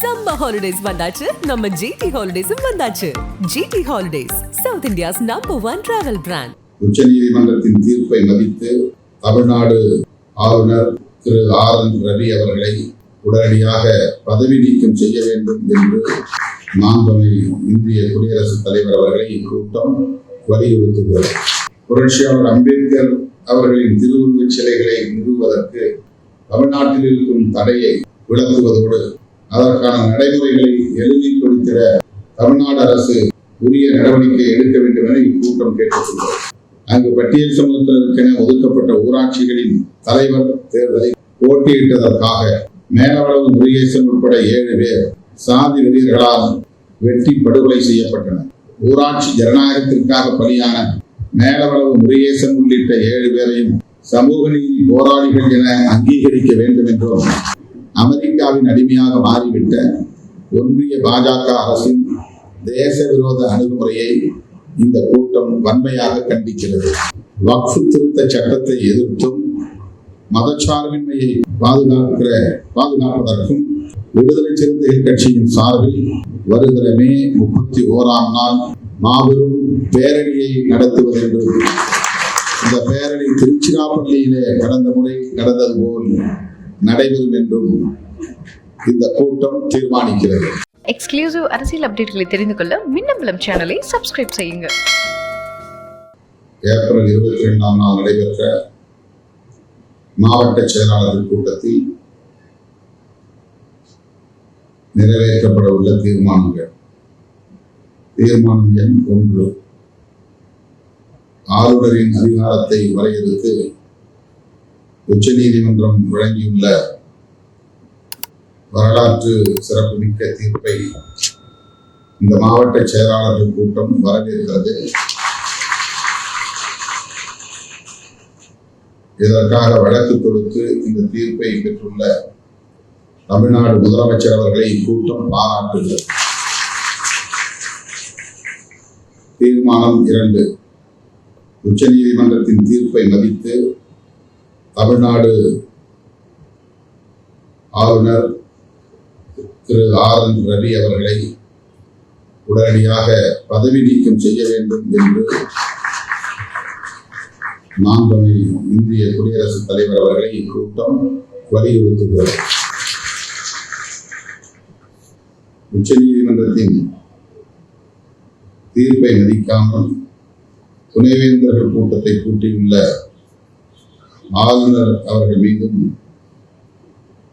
Summer holidays வந்தாச்சு. நம்ம GT ஹாலிடேஸும் வந்தாச்சு. GT holidays South India's number one travel brand உச்சநீதிமன்றத்தின் தீர்ப்பை மதித்து தமிழ்நாடு ஆளுநர் திரு ஆர் என் ரவி அவர்களை உடனடியாக பதவி நீக்கம் செய்ய வேண்டும் என்று மாண்புமை இந்திய குடியரசுத் தலைவர் அவர்களை இக்கூட்டம் வலியுறுத்துகிறது. புரட்சியாளர் அம்பேத்கர் அவர்களின் திருவுருவச் சிலைகளை நிறுவுவதற்கு தமிழ்நாட்டில் இருக்கும் தடையை விளக்குவதோடு அதற்கான நடைமுறைகளை எளிமைப்படுத்திட தமிழ்நாடு அரசு உரிய நடவடிக்கை எடுக்க வேண்டும் என இக்கூட்டம் கேட்டுக்கொள்கிறது. அங்கு பட்டியல் சமூகத்தினருக்கென ஒதுக்கப்பட்ட ஊராட்சிகளின் தலைவர் தேர்தலை போட்டியிட்டதற்காக மேலவளவு முருகேசன் உட்பட ஏழு பேர் சாதி வெறியர்களால் வெட்டி படுகொலை செய்யப்பட்டனர். ஊராட்சி ஜனநாயகத்திற்காக பலியான மேலவளவு முருகேசன் உள்ளிட்ட ஏழு பேரையும் சமூக நீதி போராளிகள் என அங்கீகரிக்க வேண்டும் என்றும் அமெரிக்காவின் அடிமையாக மாறிவிட்ட ஒன்றிய பாஜக அரசின் தேச விரோத அணுகுமுறையை இந்த கூட்டம் வன்மையாக கண்டிக்கிறது. வக்ஃபு திருத்த சட்டத்தை எதிர்த்தும் மதச்சார்பின்மையை பாதுகாக்கிற பாதுகாப்பதற்கும் விடுதலை சிறுத்தைகள் கட்சியின் சார்பில் வருகிற மே முப்பத்தி ஓராம் நாள் மாபெரும் பேரணியை நடத்துவது என்று. இந்த பேரணி திருச்சிராப்பள்ளியிலே கடந்த முறை நடந்தது போல் நடைபெறும் என்றும் இந்த கூட்டம் தீர்மானிக்கிறது. எக்ஸ்க்ளூசிவ் அரசியல் அப்டேட்களை தெரிந்து கொள்ள மின்னம்பலம் சேனலை சப்ஸ்கிரைப் செய்யுங்க. ஏப்ரல் இருபத்தி ரெண்டாம் நாள் நடைபெற்ற மாவட்ட செயலாளர்கள் கூட்டத்தில் நிறைவேற்றப்பட உள்ள தீர்மானங்கள். தீர்மானம் எண் ஒன்று. ஆளுநரின் அதிகாரத்தை வரையறுத்து உச்ச நீதிமன்றம் வழங்கியுள்ள வரலாற்று சிறப்புமிக்க தீர்ப்பை இந்த மாவட்ட செயலாளர்கள் கூட்டம் வரவேற்கிறது. இதற்காக வழக்கு தொடுத்து இந்த தீர்ப்பை பெற்றுள்ள தமிழ்நாடு முதலமைச்சர் அவர்களை இக்கூட்டம் பாராட்டுகிறது. தீர்மானம் இரண்டு. உச்சநீதிமன்றத்தின் தீர்ப்பை மதித்து தமிழ்நாடு ஆளுநர் திரு ஆர் என் ரவி அவர்களை உடனடியாக பதவி நீக்கம் செய்ய வேண்டும் என்று மாண்புமை இந்திய குடியரசுத் தலைவர் அவர்களை இக்கூட்டம் வலியுறுத்துகிறது. உச்சநீதிமன்றத்தின் தீர்ப்பை மதிக்காமல் துணைவேந்தர்கள் கூட்டத்தை கூட்டியுள்ள ஆளுநர் அவர்கள் மீதும்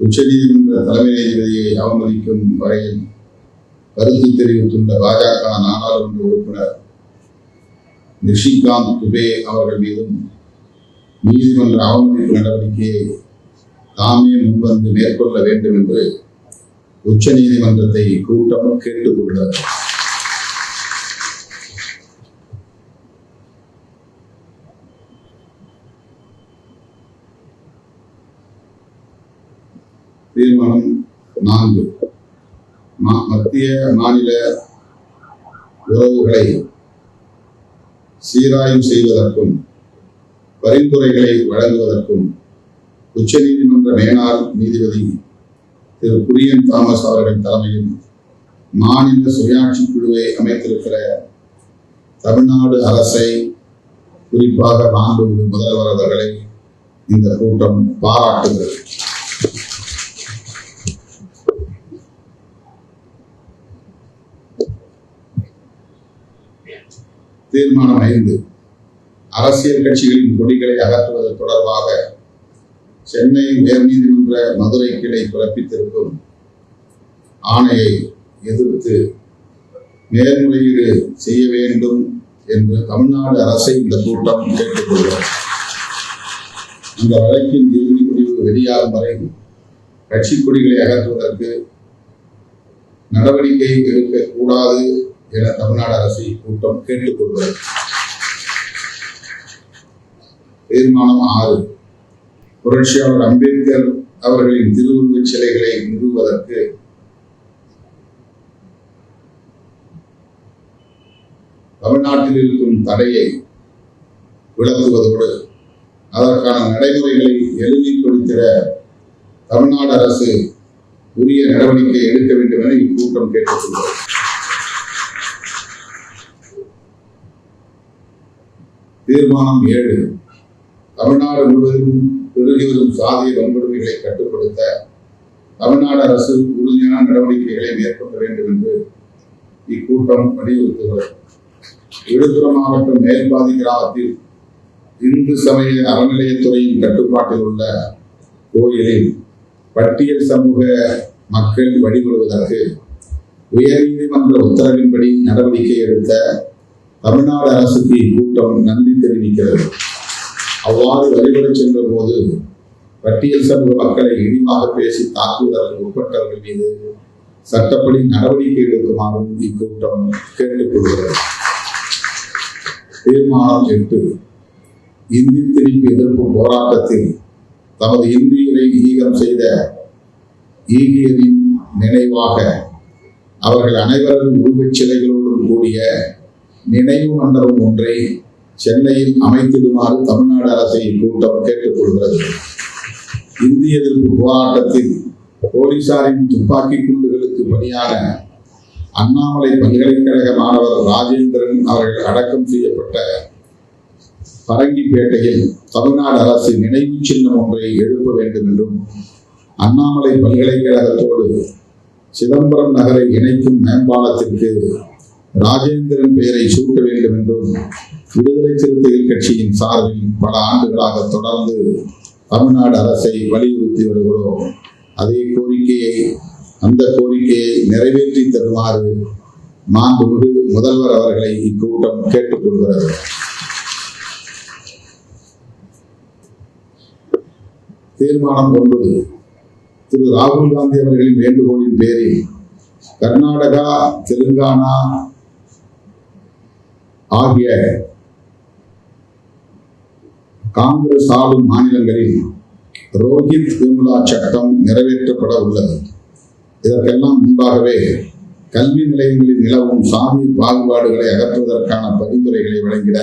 உச்சநீதிமன்ற தலைமை நீதிபதியை அவமதிக்கும் வரையில் கருத்து தெரிவித்துள்ள பாஜக நாடாளுமன்ற உறுப்பினர் நிஷிகாந்த் துபே அவர்கள் மீதும் நீதிமன்ற அவமதிப்பு நடவடிக்கையை தாமே முன்வந்து மேற்கொள்ள வேண்டும் என்று உச்ச நீதிமன்றத்தை கூட்டம் கேட்டுக்கொண்டது தீர்மானம் நான்கு. மத்திய மாநில உறவுகளை சீராய்வு செய்வதற்கும் பரிந்துரைகளை வழங்குவதற்கும் உச்ச நீதிமன்ற மேனாள் நீதிபதி திரு குரியன் தாமஸ் அவர்களின் தலைமையில் மாநில சுயாட்சி குழுவை அமைத்திருக்கிற தமிழ்நாடு அரசை குறிப்பாக மாண்புமிகு முதல்வர் அவர்களை இந்த கூட்டம் பாராட்டுகிறது. தீர்மானம் ஐந்து. அரசியல் கட்சிகளின் கொடிகளை அகற்றுவது தொடர்பாக சென்னை உயர்நீதிமன்ற மதுரை கிளை பிறப்பித்திருக்கும் ஆணையை எதிர்த்து மேல்முறையீடு செய்ய வேண்டும் என்று தமிழ்நாடு அரசை இந்த கூட்டம் கேட்டுக்கொள்கிறது அந்த வழக்கின் இறுதி முடிவு வெளியாகும் வரை கட்சி கொடிகளை அகற்றுவதற்கு நடவடிக்கை எடுக்கக்கூடாது என தமிழ்நாடு அரசு கூட்டம் கேட்டுக்கொள்வது தீர்மானம் ஆறு. புரட்சியாளர் அம்பேத்கர் அவர்களின் திருவுருவச் சிலைகளை நிறுவுவதற்கு தமிழ்நாட்டில் இருக்கும் தடையை விளக்குவதோடு அதற்கான நடைமுறைகளை எளிமைப்படுத்திட தமிழ்நாடு அரசு உரிய நடவடிக்கை எடுக்க வேண்டும் என இக்கூட்டம் கேட்டுக்கொள்கிறது தீர்மானம் ஏழு. தமிழ்நாடு முழுவதும் பெருகி வரும் சாதிய வன்கொடுமைகளை கட்டுப்படுத்த தமிழ்நாடு அரசு உறுதியான நடவடிக்கைகளை மேற்கொள்ள வேண்டும் என்று இக்கூட்டம் வலியுறுத்துகிறது. விழுப்புரம் மாவட்டம் மேல்பாதி கிராமத்தில் இந்து சமய அறநிலையத்துறையின் கட்டுப்பாட்டில் உள்ள கோயிலில் பட்டியல் சமூக மக்கள் வழிபடுவதற்கு உயர்நீதிமன்ற உத்தரவின்படி நடவடிக்கை எடுத்த தமிழ்நாடு அரசுக்கு இக்கூட்டம் நன்றி தெரிவிக்கிறது. அவ்வாறு வழிபட சென்ற போது பட்டியல் சமூக மக்களை இழிவாக பேசி தாக்குவதற்கு உட்பட்டவர்கள் மீது சட்டப்படி நடவடிக்கை எடுக்குமாறும் இக்கூட்டம் கேட்டுக்கொள்கிறது தீர்மானம் எட்டு. இந்தி திணிப்பு எதிர்ப்பு போராட்டத்தில் தமது இந்தியரை ஈகம் செய்த ஈகியரின் நினைவாக அவர்கள் அனைவரது உருவச் சிலைகளோடும் கூடிய நினைவு மண்டபம் ஒன்றை சென்னையில் அமைத்திடுமாறு தமிழ்நாடு அரசை இக்கூட்டம் கேட்டுக்கொள்கிறது. இந்திய எதிர்ப்பு போராட்டத்தில் போலீசாரின் துப்பாக்கி குண்டுகளுக்கு பணியான அண்ணாமலை பல்கலைக்கழக மாணவர் ராஜேந்திரன் அவர்கள் அடக்கம் செய்யப்பட்ட பரங்கிப்பேட்டையில் தமிழ்நாடு அரசு நினைவு சின்னம் ஒன்றை எழுப்ப வேண்டும் என்றும் அண்ணாமலை பல்கலைக்கழகத்தோடு சிதம்பரம் நகரை இணைக்கும் மேம்பாலத்திற்கு ராஜேந்திரன் பெயரை சூட்ட வேண்டும் என்றும் விடுதலை சிறுத்தைகள் கட்சியின் சார்பில் பல ஆண்டுகளாக தொடர்ந்து தமிழ்நாடு அரசை வலியுறுத்தி வருகிறோம். அதே கோரிக்கையை அந்த கோரிக்கையை நிறைவேற்றி தருமாறு மாண்புமிகு முதல்வர் அவர்களை இக்கூட்டம் கேட்டுக்கொள்கிறது. தீர்மானம் ஒன்பது. திரு ராகுல் காந்தி அவர்களின் வேண்டுகோளின் பேரில் கர்நாடகா தெலுங்கானா ஆகிய காங்கிரஸ் ஆளும் மாநிலங்களில் ரோஹித் விமுலா சட்டம் நிறைவேற்றப்பட உள்ளது. இதற்கெல்லாம் முன்பாகவே கல்வி நிலையங்களில் நிலவும் சாதி பாகுபாடுகளை அகற்றுவதற்கான பரிந்துரைகளை வழங்கிட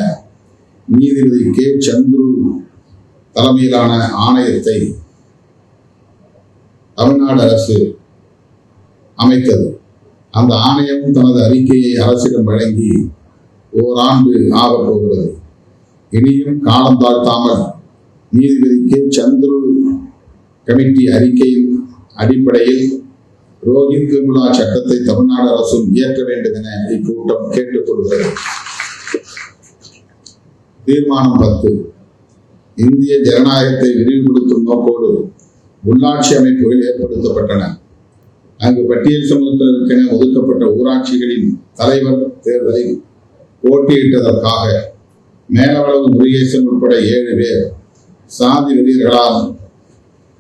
நீதிபதி கே. சந்துரு தலைமையிலான ஆணையத்தை தமிழ்நாடு அரசு அமைத்தது. அந்த ஆணையம் தனது அறிக்கையை அரசிடம் வழங்கி ஓராண்டு ஆகப் போகிறது இனியும் காலம் தாழ்த்தாமல் நீதிபதிக்கு சந்துரு கமிட்டி அறிக்கையின் அடிப்படையில் ரோஹித் விமுலா சட்டத்தை தமிழ்நாடு அரசும் இயற்ற வேண்டும் என இக்கூட்டம் கேட்டுக்கொள்கிறது தீர்மானம் பத்து. இந்திய ஜனநாயகத்தை விரிவுபடுத்தும் நோக்கோடு உள்ளாட்சி அமைப்புகள் ஏற்படுத்தப்பட்டன. அங்கு பட்டியல் சமூகத்தினருக்கென ஒதுக்கப்பட்ட ஊராட்சிகளின் தலைவர் தேர்தலை போட்டியிட்டதற்காக மேலவளவு முருகேசன் உட்பட ஏழு பேர் சாதி வெறியர்களால்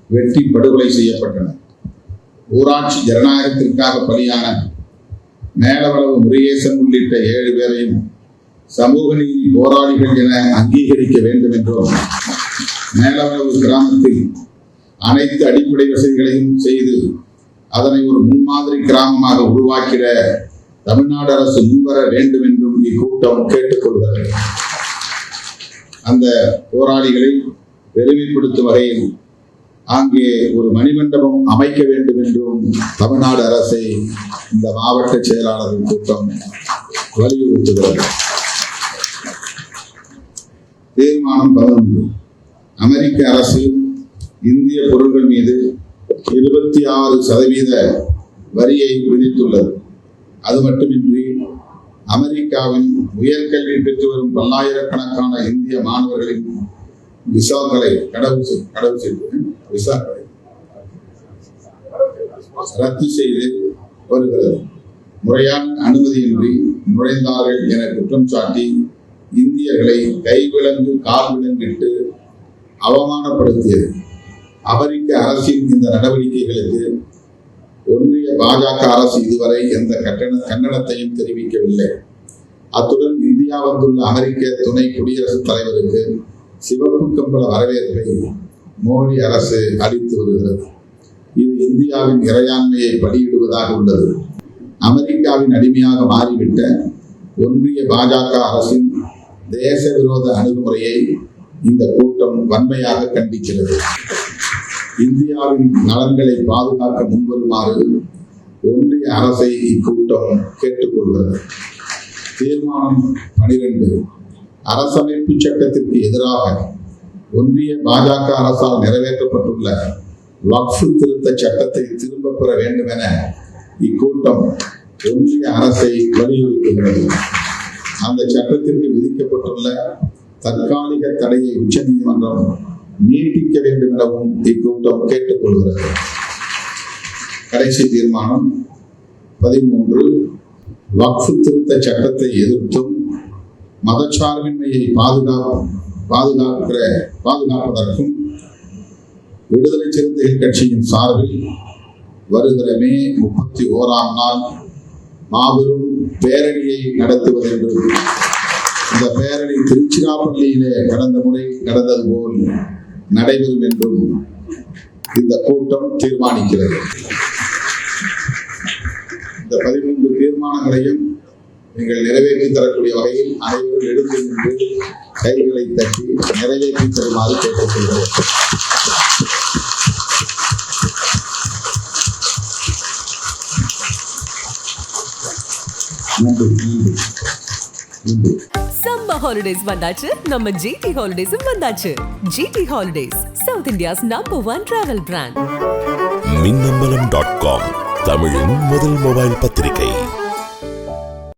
வெட்டி படுகொலை செய்யப்பட்டனர். ஊராட்சி ஜனநாயகத்திற்காக பலியான மேலவளவு முருகேசன் உள்ளிட்ட ஏழு பேரையும் சமூக நீதி போராளிகள் என அங்கீகரிக்க வேண்டும் என்றும் மேலவளவு கிராமத்தில் அனைத்து அடிப்படை வசதிகளையும் செய்து அதனை ஒரு முன்மாதிரி கிராமமாக உருவாக்கிட தமிழ்நாடு அரசு முன்வர வேண்டும் என்று கூட்டம் கேட்டுக்கொள்கிறது அந்த போராளிகளை பெருமைப்படுத்தும் வரையில் அங்கே ஒரு மணிமண்டபம் அமைக்க வேண்டும் என்றும் தமிழ்நாடு அரசை இந்த மாவட்ட செயலாளர்கள் கூட்டம் வலியுறுத்துகிறது. தீர்மானம் பதினொன்று. அமெரிக்க அரசு இந்திய பொருட்கள் மீது இருபத்தி ஆறு சதவீத வரியை விதித்துள்ளது. அது மட்டுமின்றி அமெரிக்காவின் உயர்கல்வி பெற்று வரும் பல்லாயிரக்கணக்கான இந்திய மாணவர்களின் விசாக்களை கடவு கடவு செய்து விசாக்களை ரத்து செய்து வருகிறது முறையான அனுமதியின்றி நுழைந்தார்கள் என குற்றம் சாட்டி இந்தியர்களை கைவிலங்கு கால் விலங்கிட்டு அவமானப்படுத்தியது. அமெரிக்க அரசின் இந்த நடவடிக்கைகளுக்கு ஒன்றிய பாஜக அரசு இதுவரை எந்த கட்டண கண்டனத்தையும் தெரிவிக்கவில்லை. அத்துடன் இந்தியா வந்துள்ள அமெரிக்க துணை குடியரசுத் தலைவருக்கு சிவப்பு கம்பள வரவேற்பை மோடி அரசு அளித்து வருகிறது. இது இந்தியாவின் இறையாண்மையை பலியிடுவதாக உள்ளது. அமெரிக்காவின் அடிமையாக மாறிவிட்ட ஒன்றிய பாஜக அரசின் தேச விரோத அணுகுமுறையை இந்த கூட்டம் வன்மையாக கண்டிக்கிறது. இந்தியாவின் நலன்களை பாதுகாக்க முன்வருமாறு ஒன்றிய அரசை இக்கூட்டம் கேட்டுக்கொள்கிறது. தீர்மானம் பனிரெண்டு. அரசமைப்பு சட்டத்திற்கு எதிராக ஒன்றிய பாஜக அரசால் நிறைவேற்றப்பட்டுள்ள வக்ஃபு திருத்த சட்டத்தை திரும்ப பெற வேண்டும் என இக்கூட்டம் ஒன்றிய அரசை வலியுறுத்துகிறது. அந்த சட்டத்திற்கு விதிக்கப்பட்டுள்ள தற்காலிக தடையை உச்சநீதிமன்றம் நீட்டிக்க வேண்டும் எனவும் இக்கூட்டம் கேட்டுக்கொள்கிறது. கடைசி தீர்மானம் பதிமூன்று வக்ஃபு திருத்த சட்டத்தை எதிர்த்தும் மதச்சார்பின்மையை பாதுகா பாதுகாக்கிற பாதுகாப்பதற்கும் விடுதலை சிறுத்தைகள் கட்சியின் சார்பில் வருகிற மே முப்பத்தி ஓராம் நாள் மாபெரும் பேரணியை நடத்துவதென்று இந்த பேரணி திருச்சிராப்பள்ளியிலே கடந்த முறை நடந்தது போல் நடைபெறும் என்றும் இந்த கூட்டம் தீர்மானிக்கிறது. இந்த பதிமூன்று தீர்மானங்களையும் நீங்கள் நிறைவேற்றி தரக்கூடிய வகையில் அனைவரும் எடுத்து நின்று கைகளை தட்டி நிறைவேற்றி தருமாறு கேட்டுக்கொள்கிறோம் நன்றி நன்றி நன்றி சம்மர் ஹாலிடேஸ் வந்தாச்சு. நம்ம ஜிடி ஹாலிடேஸும் வந்தாச்சு. GT holidays South India's number one travel brand Minnambalam dot com தமிழின் முதல் மொபைல் பத்திரிகை.